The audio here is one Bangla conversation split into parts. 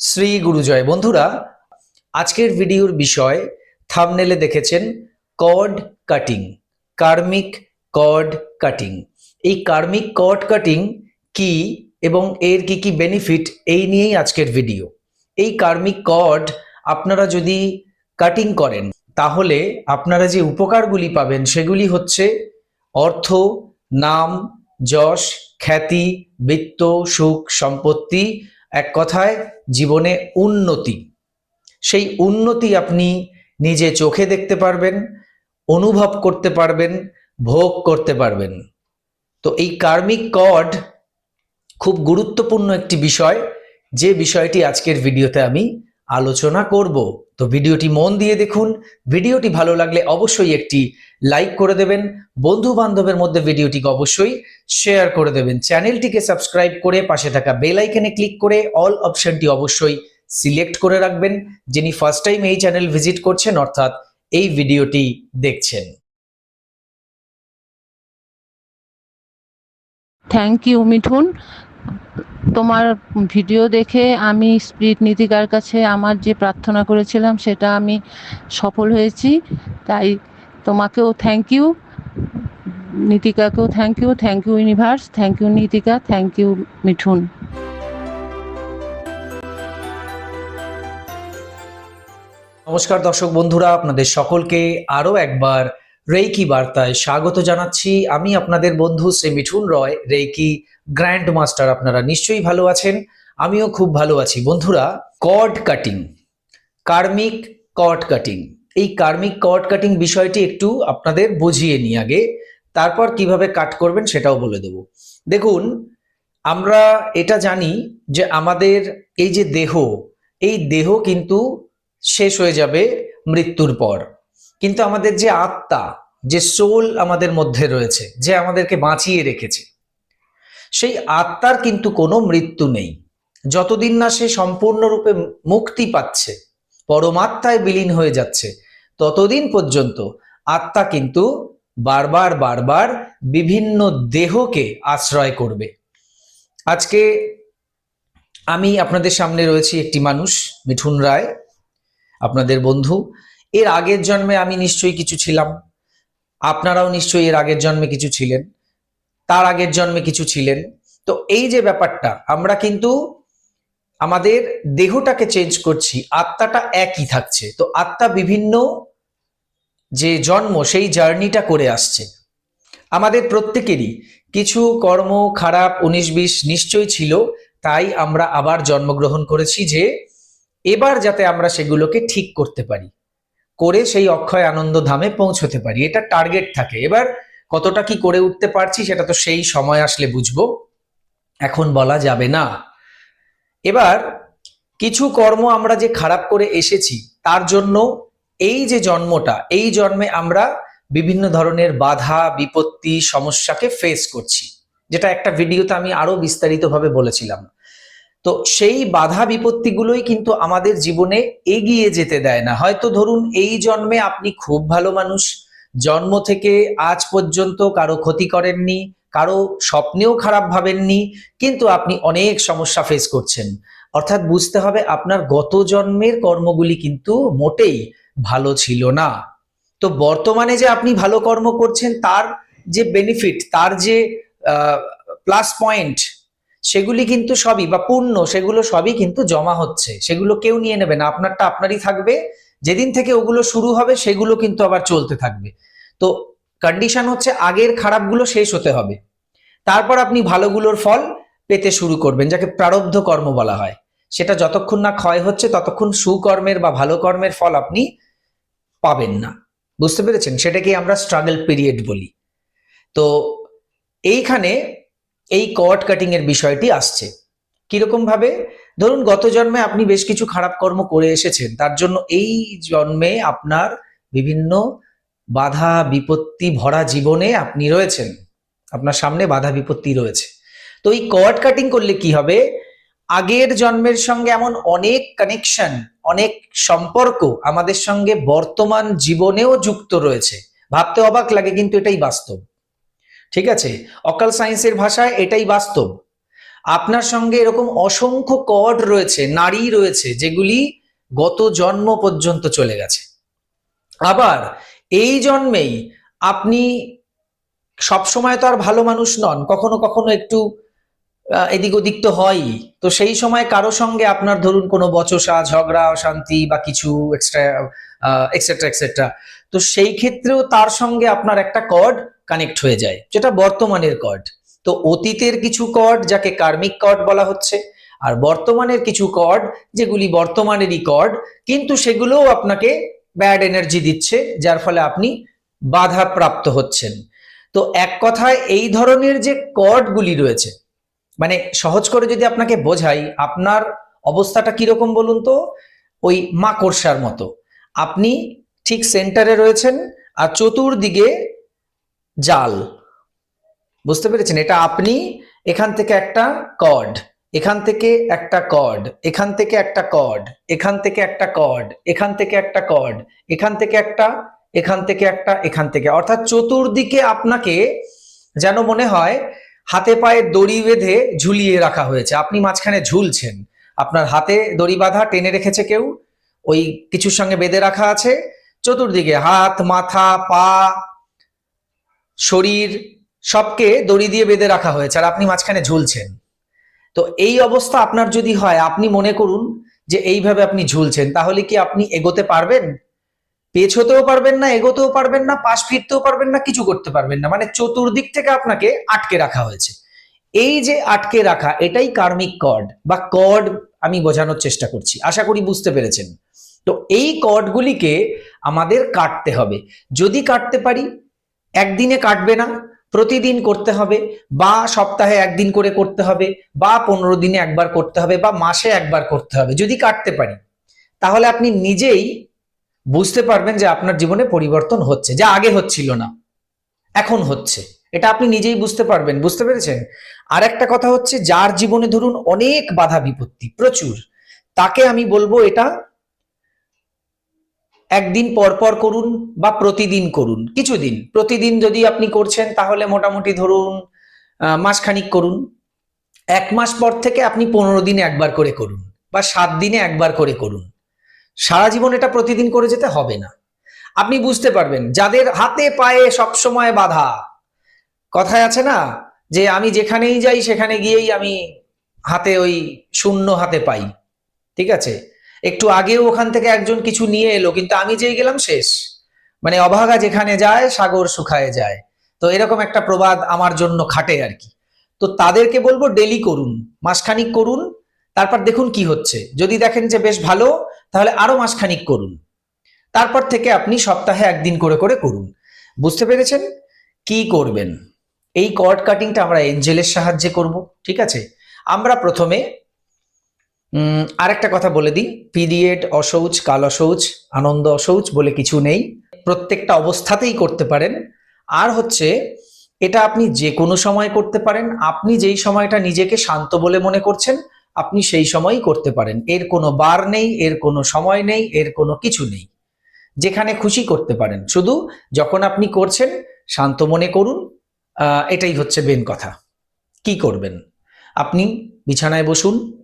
শ্রী গুরুজয়। বন্ধুরা, আজকের ভিডিওর বিষয় থামনেলে দেখেছেন cord cutting karmic cord cutting এই কার্মিক কর্ড কাটিং কি এবং এর কি কি বেনিফিট এই নিয়েই আজকের ভিডিও এই কার্মিক কর্ড আপনারা যদি কাটিং করেন, তাহলে আপনারা যে উপকারগুলি পাবেন, সেগুলি হচ্ছে অর্থ, নাম, যশ, খ্যাতি, বৃত্ত, সুখ, সম্পত্তি এক কথায় জীবনে উন্নতি। সেই উন্নতি আপনি নিজে চোখে দেখতে পারবেন, অনুভব করতে পারবেন, ভোগ করতে পারবেন। তো এই কার্মিক কড খুব গুরুত্বপূর্ণ একটি বিষয়, যে বিষয়টি আজকের ভিডিওতে আমি আলোচনা করব। তো ভিডিওটি মন দিয়ে দেখুন। ভিডিওটি ভালো লাগলে অবশ্যই একটি লাইক করে দেবেন। বন্ধু বান্ধবের মধ্যে ভিডিওটিকে অবশ্যই শেয়ার করে দেবেন। চ্যানেলটিকে সাবস্ক্রাইব করে পাশে থাকা বেল ক্লিক করে অল অপশনটি অবশ্যই সিলেক্ট করে রাখবেন। যিনি ফার্স্ট টাইম এই চ্যানেল ভিজিট করছেন, অর্থাৎ এই ভিডিওটি দেখছেন। Thank you Mithun. তোমার ভিডিও দেখে আমি স্পিরিট নীতিকার কাছে আমার যে প্রার্থনা করেছিলাম, সেটা আমি সফল হয়েছি। তাই তোমাকেও thank you নীতিকাকেও thank you thank you universe thank you Nitika thank you Mithun. নমস্কার দর্শক বন্ধুরা, আপনাদের সকলকে আরও একবার রেইকি বার্তায় স্বাগত জানাচ্ছি। আমি আপনাদের বন্ধু Shri Mithun Roy, reiki grand master আপনারা নিশ্চয়ই ভালো আছেন, আমিও খুব ভালো আছি। বন্ধুরা cord cutting, karmic cord cutting. এই কার্মিক কর্ড কাটিং বিষয়টি একটু আপনাদের বুঝিয়ে নিই আগে, তারপর কীভাবে কাট করবেন সেটাও বলে দেব। দেখুন, আমরা এটা জানি যে আমাদের এই যে দেহ, এই দেহ কিন্তু শেষ হয়ে যাবে মৃত্যুর পর। কিন্তু আমাদের যে আত্মা, যে সোল আমাদের মধ্যে রয়েছে, যে আমাদেরকে বাঁচিয়ে রেখেছে, সেই আত্মার কিন্তু কোনো মৃত্যু নেই। যতদিন না সে সম্পূর্ণরূপে মুক্তি পাচ্ছে, পরমাত্মায় বিলীন হয়ে যাচ্ছে, ততদিন পর্যন্ত আত্মা কিন্তু বারবার বারবার বিভিন্ন দেহকে আশ্রয় করবে। আজকে আমি আপনাদের সামনে রয়েছি একটি মানুষ, মিঠুন রায়, আপনাদের বন্ধু। এর আগের জন্মে আমি নিশ্চয়ই কিছু ছিলাম। আপনারাও নিশ্চয়ই এর আগের জন্মে কিছু ছিলেন। তার আগের জন্মে কিছু ছিলেন। তো এই যে ব্যাপারটা, আমরা কিন্তু আমাদের দেহটাকে চেঞ্জ করছি, আত্মাটা একই থাকছে। তো আত্মা বিভিন্ন যে জন্ম, সেই জার্নিটা করে আসছে। আমাদের প্রত্যেকেরই কিছু কর্ম খারাপ, উনিশ বিশ নিশ্চয়ই ছিল, তাই আমরা আবার জন্মগ্রহণ করেছি যে এবার যাতে আমরা সেগুলোকে ঠিক করতে পারি। করে সেই অক্ষয় আনন্দ ধামে পৌঁছতে পারি। এটা টার্গেট থাকে। এবার কতটা কি করে উঠতে পারছি সেটা তো সেই সময় আসলে বুঝব। এখন বলা যাবে না। এবার কিছু কর্ম আমরা যে খারাপ করে এসেছি, তার জন্য এই যে জন্মটা, এই জন্মে আমরা বিভিন্ন ধরনের বাধা, বিপত্তি, সমস্যাকে ফেস করছি। যেটা একটা ভিডিওতে আমি আরও বিস্তারিতভাবে বলেছিলাম। তো সেই বাধা বিপত্তিগুলোই কিন্তু আমাদের জীবনে এগিয়ে যেতে দেয় না। হয়তো ধরুন এই জন্মে আপনি খুব ভালো মানুষ, জন্ম থেকে আজ পর্যন্ত কারও ক্ষতি করেননি, কারও স্বপ্নেও খারাপ ভাবেননি, কিন্তু আপনি অনেক সমস্যা ফেস করছেন। অর্থাৎ বুঝতে হবে আপনার গত জন্মের কর্মগুলি কিন্তু মোটেই ভালো ছিল না। তো বর্তমানে যে আপনি ভালো কর্ম করছেন, তার যে বেনিফিট তার যে প্লাস পয়েন্ট সেগুলি কিন্তু সবই বা পূর্ণ, সেগুলো সবই কিন্তু জমা হচ্ছে। সেগুলো কেউ নিয়ে নেবে না, আপনারটা আপনারই থাকবে। যেদিন থেকে ওগুলো শুরু হবে, সেগুলো কিন্তু আবার চলতে থাকবে। তো কন্ডিশন হচ্ছে আগের খারাপগুলো শেষ হতে হবে। তারপর আপনি ভালোগুলোর ফল পেতে শুরু করবেন, যাকে প্রারব্ধ কর্ম বলা হয়। সেটা যতক্ষণ না ক্ষয় হচ্ছে, ততক্ষণ সুকর্মের বা ভালো কর্মের ফল আপনি পাবেন না। বুঝতে পেরেছেন? সেটাকে আমরা স্ট্রাগল পিরিয়ড বলি। তো এইখানে এই কাটিং এর বিষয়টি আসছে। কীরকম ভাবে? ধরুন, গত জন্মে আপনি বেশ কিছু খারাপ কর্ম করে এসেছেন, তার জন্য এই জন্মে আপনার বিভিন্ন বাধা বিপত্তি ভরা জীবনে আপনি রয়েছেন। আপনার সামনে বাধা বিপত্তি রয়েছে। তো এই কর্ড কাটিং করলে কি হবে? আগের জন্মের সঙ্গে এমন অনেক কানেকশন অনেক সম্পর্ক আমাদের সঙ্গে বর্তমান জীবনেও যুক্ত রয়েছে। ভাবতে অবাক লাগে, কিন্তু এটাই বাস্তব। ঠিক আছে? অকাল সায়েন্সের ভাষায় এটাই বাস্তব। আপনার সঙ্গে এরকম অসংখ্য কর্ড রয়েছে, নারী রয়েছে, যেগুলি গত জন্ম পর্যন্ত চলে গেছে। আবার এই জন্মেই আপনি সবসময় তো আর ভালো মানুষ নন, কখনো কখনো একটু এদিক ওদিক তো হয়ই। তো সেই সময় কারও সঙ্গে আপনার ধরুন কোনো বচসা, ঝগড়া, অশান্তি বা কিছু এক্সট্রা এক্সেট্রা এক্সেট্রা তো সেই ক্ষেত্রেও তার সঙ্গে আপনার একটা কর্ড কানেক্ট হয়ে যায়, যেটা বর্তমানের কর্ড তো অতীতের কিছু কর্ড যাকে কার্মিক কর্ড বলা হচ্ছে, আর বর্তমানের কিছু কর্ড যেগুলি বর্তমানেরই কর্ড কিন্তু সেগুলোও আপনাকে ব্যাড এনার্জি দিচ্ছে, যার ফলে আপনি বাধা প্রাপ্ত হচ্ছেন। তো এক কথায় এই ধরনের যে কর্ডগুলি রয়েছে মানে সহজ করে যদি আপনাকে বোঝাই, আপনার অবস্থাটা কীরকম বলুন তো? ওই মাকড়সার মতো। আপনি ঠিক সেন্টারে রয়েছেন, আর চতুর্দিকে জাল। বুঝতে পেরেছেন? এটা আপনি, এখান থেকে একটা কড এখান থেকে একটা কড এখান থেকে একটা কড এখান থেকে একটা কড এখান থেকে একটা কড এখান থেকে একটা, এখান থেকে একটা, এখান থেকে। অর্থাৎ চতুর্দিকে আপনাকে যেন মনে হয় হাতে পায়ে দড়ি বেঁধে ঝুলিয়ে রাখা হয়েছে। আপনি মাঝখানে ঝুলছেন। আপনার হাতে দড়ি বাঁধা টেনে রেখেছে কেউ, ওই কিছুর সঙ্গে বেঁধে রাখা আছে। চতুর্দিকে হাত, মাথা, পা শরীর সবকে দড়ি দিয়ে বেঁধে রাখা হয়েছে আর আপনি মাঝখানে ঝুলছেন। তো এই অবস্থা আপনার যদি হয়, আপনি মনে করুন যে এইভাবে আপনি ঝুলছেন, তাহলে কি আপনি এগোতে পারবেন? পেছ হতেও পারবেন না, এগোতেও পারবেন না, পাশ ফিরতেও পারবেন না, কিছু করতে পারবেন না। মানে চতুর্দিক থেকে আপনাকে আটকে রাখা হয়েছে। এই যে আটকে রাখা, এটাই কার্মিক কর্ড বা কর্ড আমি বোঝানোর চেষ্টা করছি। আশা করি বুঝতে পেরেছেন। তো এই কর্ডগুলিকে আমাদের কাটতে হবে। যদি কাটতে পারি একদিনে কাটবে না, প্রতিদিন করতে হবে, বা সপ্তাহে একদিন করে করতে হবে, বা পনেরো দিনে একবার করতে হবে, বা মাসে একবার করতে হবে, যদি কাটতে পারি। তাহলে আপনি নিজেই বুঝতে পারবেন যে আপনার জীবনে পরিবর্তন হচ্ছে, যা আগে হচ্ছিল না, এখন হচ্ছে। এটা আপনি নিজেই বুঝতে পারবেন, বুঝতে পেরেছেন? আর একটা কথা হচ্ছে, যার জীবনে ধরুন অনেক বাধা বিপত্তি, প্রচুর, তাকে আমি বলব এটা একদিন পর পর করুন বা প্রতিদিন করুন, কিছুদিন। প্রতিদিন যদি আপনি করছেন, তাহলে মোটামুটি ধরুন মাসখানিক করুন। এক মাস পর থেকে আপনি পনেরো দিনে একবার করে করুন বা সাত দিনে একবার করে করুন। সারা জীবন এটা প্রতিদিন করে যেতে হবে না। আপনি বুঝতে পারবেন, যাদের হাতে পায়ে সব সময় বাধা, কথায় আছে না যে আমি যেখানেই যাই সেখানে গিয়েই আমি হাতে ওই শূন্য হাতে পাই, ঠিক আছে? একটু আগেও ওখান থেকে একজন কিছু নিয়ে এলো, কিন্তু আমি যেই গেলাম শেষ। মানে অভাগা যেখানে যায়, সাগর শুকায় যায়। তো এরকম একটা প্রবাদ আমার জন্য খাটে আর কি। তো তাদেরকে বলব ডেলি করুন, মাসখানিক করুন, তারপর দেখুন কি হচ্ছে। যদি দেখেন যে বেশ ভালো, তাহলে আরও মাসখানিক করুন। তারপর থেকে আপনি সপ্তাহে একদিন করে করে করুন। বুঝতে পেরেছেন? কি করবেন? এই কর্ড কাটিংটা আমরা এঞ্জেলের সাহায্যে করব, ঠিক আছে? আমরা প্রথমে আরেকটা কথা বলে দিই। পিরিয়ড অশৌচ কাল অশৌচ আনন্দ অশৌচ বলে কিছু নেই। প্রত্যেকটা অবস্থাতেই করতে পারেন। আর হচ্ছে, এটা আপনি যে কোনো সময় করতে পারেন। আপনি যেই সময়টা নিজেকে শান্ত বলে মনে করছেন, আপনি সেই সময়ই করতে পারেন। এর কোনো বার নেই, এর কোনো সময় নেই, এর কোনো কিছু নেই। যেখানে খুশি করতে পারেন। শুধু যখন আপনি করছেন, শান্ত মনে করুন এটাই হচ্ছে মেন কথা। কি করবেন? আপনি বিছানায় বসুন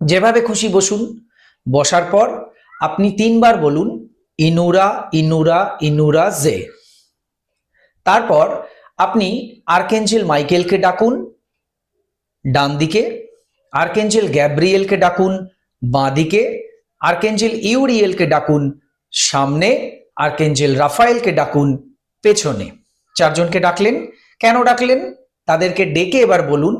যেভাবে খুশি বসুন, বসার পর আপনি তিনবার বলুন, ইনুরা ইনুরা ইনুরা জে। তারপর আপনি আর্কেঞ্জেল মাইকেলকে ডাকুন ডান দিকে আর্কেঞ্জেল গ্যাব্রিয়েলকে ডাকুন বাঁ দিকে আর্কেঞ্জেল ইউরিয়েলকে ডাকুন, সামনে আর্কেঞ্জেল রাফায়েলকে ডাকুন, পেছনে। চারজনকে ডাকলেন। কেন ডাকলেন? তাদেরকে ডেকে এবার বলুন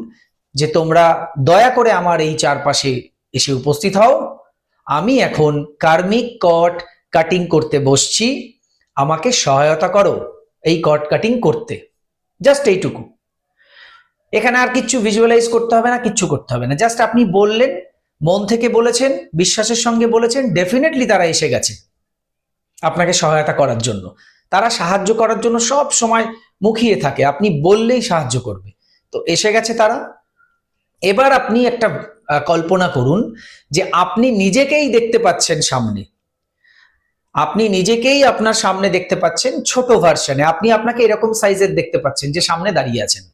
যে তোমরা দয়া করে আমার এই চারপাশে এসে উপস্থিত হও। আমি এখন কার্মিক কট কাটিং করতে বসছি। আমাকে সহায়তা করো এই কট কাটিং করতে। জাস্ট এইটুকু। এখানে আর কিচ্ছু ভিজুয়ালাইজ করতে হবে না, কিচ্ছু করতে হবে না। জাস্ট আপনি বললেন, মন থেকে বলেছেন, বিশ্বাসের সঙ্গে বলেছেন ডেফিনেটলি তারা এসে গেছে আপনাকে সহায়তা করার জন্য। তারা সাহায্য করার জন্য সব সময় মুখিয়ে থাকে। আপনি বললেই সাহায্য করবে। তো এসে গেছে তারা। এবার আপনি একটা কল্পনা করুন যে আপনি নিজেকেই দেখতে পাচ্ছেন সামনে। আপনি নিজেকেই আপনার সামনে দেখতে পাচ্ছেন ছোট ভার্সনে আপনি আপনাকে এরকম সাইজের দেখতে পাচ্ছেন যে সামনে দাঁড়িয়ে আছেন।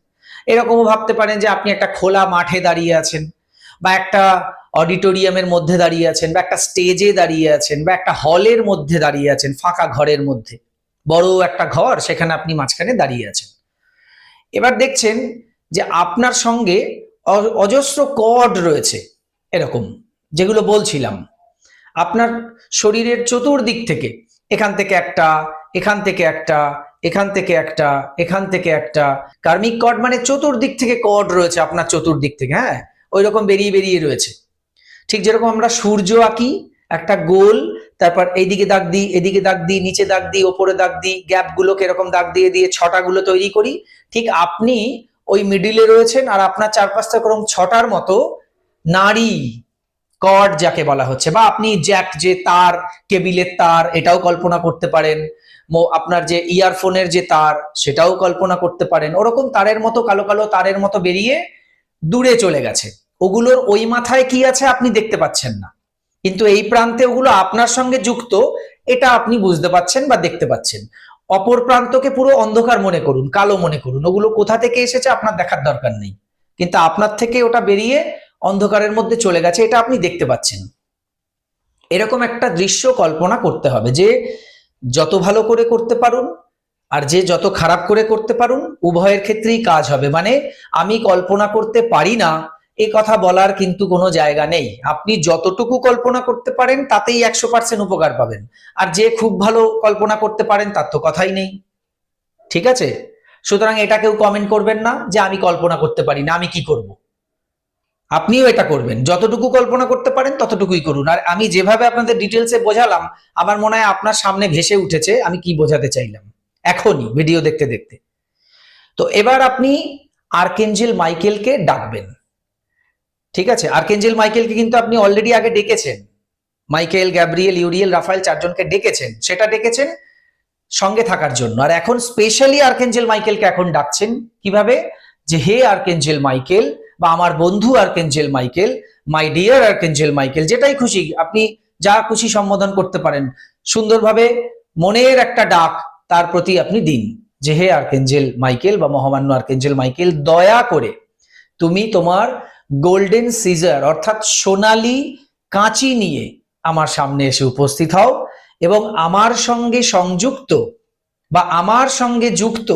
এরকমও ভাবতে পারেন যে আপনি একটা খোলা মাঠে দাঁড়িয়ে আছেন বা একটা অডিটোরিয়ামের মধ্যে দাঁড়িয়ে আছেন বা একটা স্টেজে দাঁড়িয়ে আছেন বা একটা হলের মধ্যে দাঁড়িয়ে আছেন, ফাঁকা ঘরের মধ্যে। বড় একটা ঘর, সেখানে আপনি মাঝখানে দাঁড়িয়ে আছেন। এবার দেখছেন যে আপনার সঙ্গে অজস্র কর্ড রয়েছে এরকম, যেগুলো বলছিলাম। আপনার শরীরের চতুর্দিক থেকে, এখান থেকে একটা, এখান থেকে একটা, এখান থেকে একটা, এখান থেকে একটা, কার্মিক কড মানে চতুর্দিক থেকে কর্ড রয়েছে আপনার চতুর্দিক থেকে হ্যাঁ? ওই রকম বেরিয়ে বেরিয়ে রয়েছে। ঠিক যেরকম আমরা সূর্য আঁকি, একটা গোল, তারপর এইদিকে দাগ দিই, এদিকে দাগ দিই, নিচে দাগ দিই, ওপরে দাগ দিই গ্যাপ গুলোকে এরকম দাগ দিয়ে দিয়ে ছটাগুলো তৈরি করি। ঠিক আপনি ওই মিডিলে রয়েছেন আর আপনার চারপাশটা ক্রম ছটার মতো নারী কর্ড যাকে বলা হচ্ছে। বা আপনি জ্যাক যে তার কেবিলের তার, এটাও কল্পনা করতে পারেন। আপনার যে ইয়ারফোনের যে তার, সেটাও কল্পনা করতে পারেন। ওরকম তারের মতো, কালো কালো তারের মতো বেরিয়ে দূরে চলে গেছে। ওগুলোর ওই মাথায় কি আছে আপনি দেখতে পাচ্ছেন না। কিন্তু এই প্রান্তে ওগুলো আপনার সঙ্গে যুক্ত, এটা আপনি বুঝতে পাচ্ছেন বা দেখতে পাচ্ছেন। অপর প্রান্তকে পুরো অন্ধকার মনে করুন, কালো মনে করুন। ওগুলো কোথা থেকে এসেছে আপনার দেখার দরকার নেই। কিন্তু আপনার থেকে ওটা বেরিয়ে অন্ধকারের মধ্যে চলে গেছে, এটা আপনি দেখতে পাচ্ছেন। এরকম একটা দৃশ্য কল্পনা করতে হবে যে যত ভালো করে করতে পারুন আর যে যত খারাপ করে করতে পারুন, উভয়ের ক্ষেত্রেই কাজ হবে। মানে আমি কল্পনা করতে পারি না এ কথা বলার কিন্তু কোনো জায়গা নেই। আপনি যতটুকু কল্পনা করতে পারেন, তাতেই একশো পার্সেন্ট উপকার পাবেন। আর যে খুব ভালো কল্পনা করতে পারেন, তার তো কথাই নেই। ঠিক আছে? সুতরাং এটা কেউ কমেন্ট করবেন না যে আমি কল্পনা করতে পারি না, আমি কি করব? আপনিও এটা করবেন। যতটুকু কল্পনা করতে পারেন, ততটুকুই করুন। আর আমি যেভাবে আপনাদের ডিটেলসে বোঝালাম, আমার মনে হয় আপনার সামনে ভেসে উঠেছে, আমি কি বোঝাতে চাইলাম? এখনই ভিডিও দেখতে দেখতে। তো এবার আপনি আর্কেঞ্জেল মাইকেলকে ডাকবেন। ঠিক আছে? আর্কেঞ্জেল মাইকেলকে কিন্তু আপনি অলরেডি আগে ডেকেছেন। মাইকেল, গ্যাব্রিয়েল, ইউরিয়েল, রাফায়েল চারজনকে ডেকেছেন। সেটা ডেকেছেন সঙ্গে থাকার জন্য। আর এখন স্পেশালি আর্কেঞ্জেল মাইকেলকে এখন ডাকছেন। কীভাবে? যে, হে আর্কেঞ্জেল মাইকেল বা আমার বন্ধু archangel Michael my dear archangel Michael, যেটাই খুশি, আপনি যা খুশি সম্বোধন করতে পারেন। সুন্দরভাবে মনের একটা ডাক তার প্রতি আপনি দিন। যে, হে আর্কেঞ্জেল মাইকেল বা মহামান্য আর্কেঞ্জেল মাইকেল, দয়া করে তুমি তোমার গোল্ডেন সিজার অর্থাৎ সোনালী কাঁচি নিয়ে আমার সামনে এসে উপস্থিত হও এবং আমার সঙ্গে সংযুক্ত বা আমার সঙ্গে যুক্ত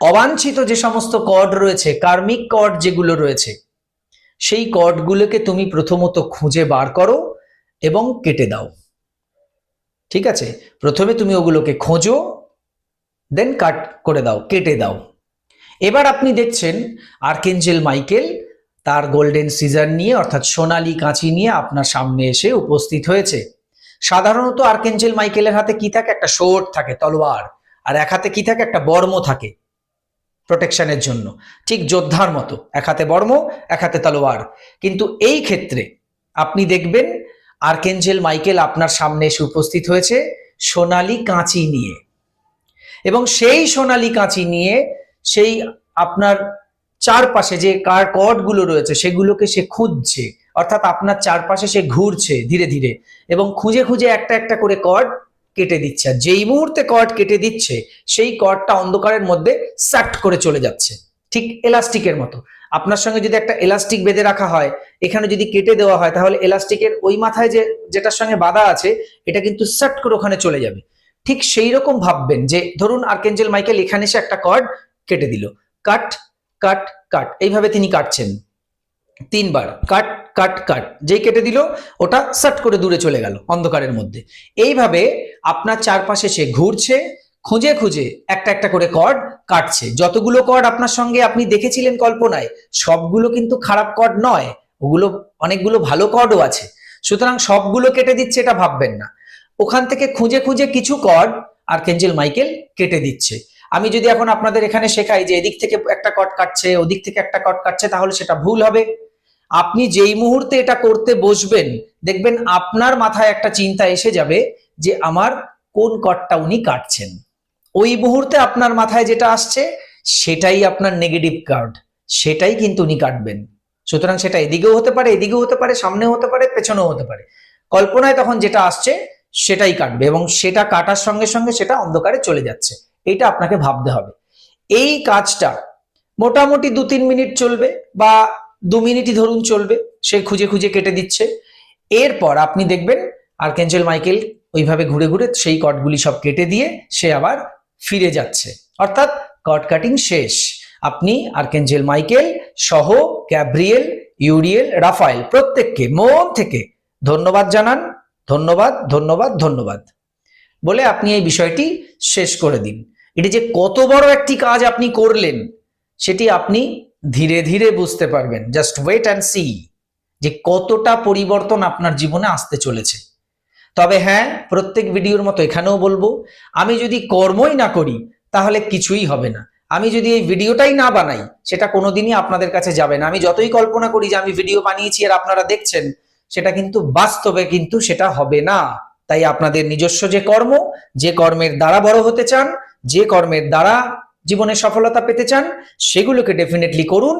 অবাঞ্ছিত যে সমস্ত কর্ড রয়েছে কার্মিক কর্ড যেগুলো রয়েছে, সেই কর্ডগুলোকে তুমি প্রথমত খুঁজে বার করো এবং কেটে দাও। ঠিক আছে? প্রথমে তুমি ওগুলোকে খোঁজো দেন কাট করে দাও, কেটে দাও। এবার আপনি দেখছেন আর্কেঞ্জেল মাইকেল তার গোল্ডেন সিজার নিয়ে, অর্থাৎ সোনালি কাঁচি নিয়ে আপনার সামনে এসে উপস্থিত হয়েছে। সাধারণত আর্কেঞ্জেল মাইকেলের হাতে কি থাকে? একটা শোট থাকে, তলোয়ার। আর এক হাতে কি থাকে? একটা বর্ম থাকে প্রোটেকশনের জন্য। ঠিক যোদ্ধার মতো, এক হাতে বর্ম, এক হাতে তলোয়ার। কিন্তু এই ক্ষেত্রে আপনি দেখবেন আর্কেঞ্জেল মাইকেল আপনার সামনে এসে উপস্থিত হয়েছে সোনালী কাঁচি নিয়ে। এবং সেই সোনালী কাঁচি নিয়ে সেই আপনার চারপাশে যে কার কর্ডগুলো রয়েছে, সেগুলোকে সে খুঁজছে। অর্থাৎ আপনার চারপাশে সে ঘুরছে ধীরে ধীরে এবং খুঁজে খুঁজে একটা একটা করে কর্ড কেটে দিচ্ছে। আর যেই মুহূর্তে কর্ড কেটে দিচ্ছে, সেই কর্ডটা অন্ধকারের মধ্যে সাট করে চলে যাচ্ছে। ঠিক এলাস্টিকের মতো। আপনার সঙ্গে যদি একটা এলাস্টিক বেঁধে রাখা হয়, এখানে যদি কেটে দেওয়া হয়, তাহলে এলাস্টিকের ওই মাথায় যে, যেটার সঙ্গে বাঁধা আছে, এটা কিন্তু সাট করে ওখানে চলে যাবে। ঠিক সেই রকম ভাববেন যে, ধরুন আর্কেঞ্জেল মাইকেল এখানে এসে একটা কর্ড কেটে দিল। কাট কাট কাট। এইভাবে তিনি কাটছেন। তিনবার। কাট কাট কাট। যেই কেটে দিল, ওটা সাট করে দূরে চলে গেল অন্ধকারের মধ্যে। এইভাবে আপনার চারপাশে সে ঘুরছে, খুঁজে খুঁজে একটা একটা করে কর্ড কাটছে। যতগুলো কর্ড আপনার সঙ্গে আপনি দেখেছিলেন কল্পনায়, সবগুলো কিন্তু খারাপ কর্ড নয়, ওগুলো অনেকগুলো ভালো কর্ডও আছে। সুতরাং সবগুলো কেটে দিচ্ছে এটা ভাববেন না। ওখান থেকে খুঁজে খুঁজে কিছু কর্ড কেঞ্জেল মাইকেল কেটে দিচ্ছে। আমি যদি এখন আপনাদের এখানে শেখাই যে এদিক থেকে একটা কট কাটছে, ওদিক থেকে একটা কট কাটছে, তাহলে সেটা ভুল হবে। আপনি যেই মুহূর্তে এটা করতে বসবেন, দেখবেন আপনার মাথায় একটা চিন্তা এসে যাবে যে আমার কোন কটটা উনি কাটছেন। ওই মুহূর্তে আপনার মাথায় যেটা আসছে, সেটাই আপনার নেগেটিভ কার্ড সেটাই কিন্তু উনি কাটবেন। সুতরাং সেটা এদিকেও হতে পারে, এদিকেও হতে পারে, সামনেও হতে পারে, পেছনেও হতে পারে। কল্পনায় তখন যেটা আসছে, সেটাই কাটবে এবং সেটা কাটার সঙ্গে সঙ্গে সেটা অন্ধকারে চলে যাচ্ছে। এটা আপনাকে ভাবতে হবে। এই কাজটা মোটামুটি দু তিন মিনিট চলবে বা দু মিনিটই ধরুন চলবে, সে খুঁজে খুঁজে কেটে দিচ্ছে। এরপর আপনি দেখবেন আর্কেঞ্জেল মাইকেল ওইভাবে ঘুরে ঘুরে সেই কটগুলি সব কেটে দিয়ে সে আবার ফিরে যাচ্ছে। অর্থাৎ কট কাটিং শেষ। আপনি আর্কেঞ্জেল মাইকেল সহ ক্যাব্রিয়েল ইউরিয়েল, রাফায়েল প্রত্যেককে মন থেকে ধন্যবাদ জানান। ধন্যবাদ ধন্যবাদ ধন্যবাদ। বলে আপনি এই বিষয়টি শেষ করে দিন। এটি যে কত বড় একটি কাজ আপনি করলেন, সেটি আপনি ধীরে ধীরে বুঝতে পারবেন। জাস্ট ওয়েট অ্যান্ড সি যে কতটা পরিবর্তন আপনার জীবনে আসতে চলেছে। তবে হ্যাঁ প্রত্যেক ভিডিওর মতো এখানেও বলব, আমি যদি কর্মই না করি, তাহলে কিছুই হবে না। আমি যদি এই ভিডিওটাই না বানাই, সেটা কোনোদিনই আপনাদের কাছে যাবে না। আমি যতই কল্পনা করি যে আমি ভিডিও বানিয়েছি আর আপনারা দেখছেন, সেটা কিন্তু বাস্তবে কিন্তু সেটা হবে না। তাই আপনাদের নিজস্ব যে কর্ম, যে কর্মের দ্বারা বড় হতে চান যে কর্মের দ্বারা জীবনে সফলতা পেতে চান, সেগুলোকে ডেফিনেটলি করুন।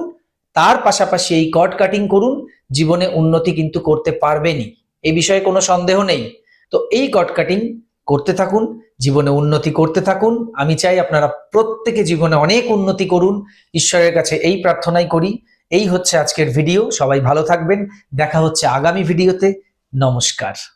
তার পাশাপাশি এই কট কাটিং করুন। জীবনে উন্নতি কিন্তু করতে পারবেনই। এই বিষয়ে কোনো সন্দেহ নেই। তো এই কট কাটিং করতে থাকুন, জীবনে উন্নতি করতে থাকুন। আমি চাই আপনারা প্রত্যেকে জীবনে অনেক উন্নতি করুন। ঈশ্বরের কাছে এই প্রার্থনাই করি। এই হচ্ছে আজকের ভিডিও সবাই ভালো থাকবেন। দেখা হচ্ছে আগামী ভিডিওতে নমস্কার।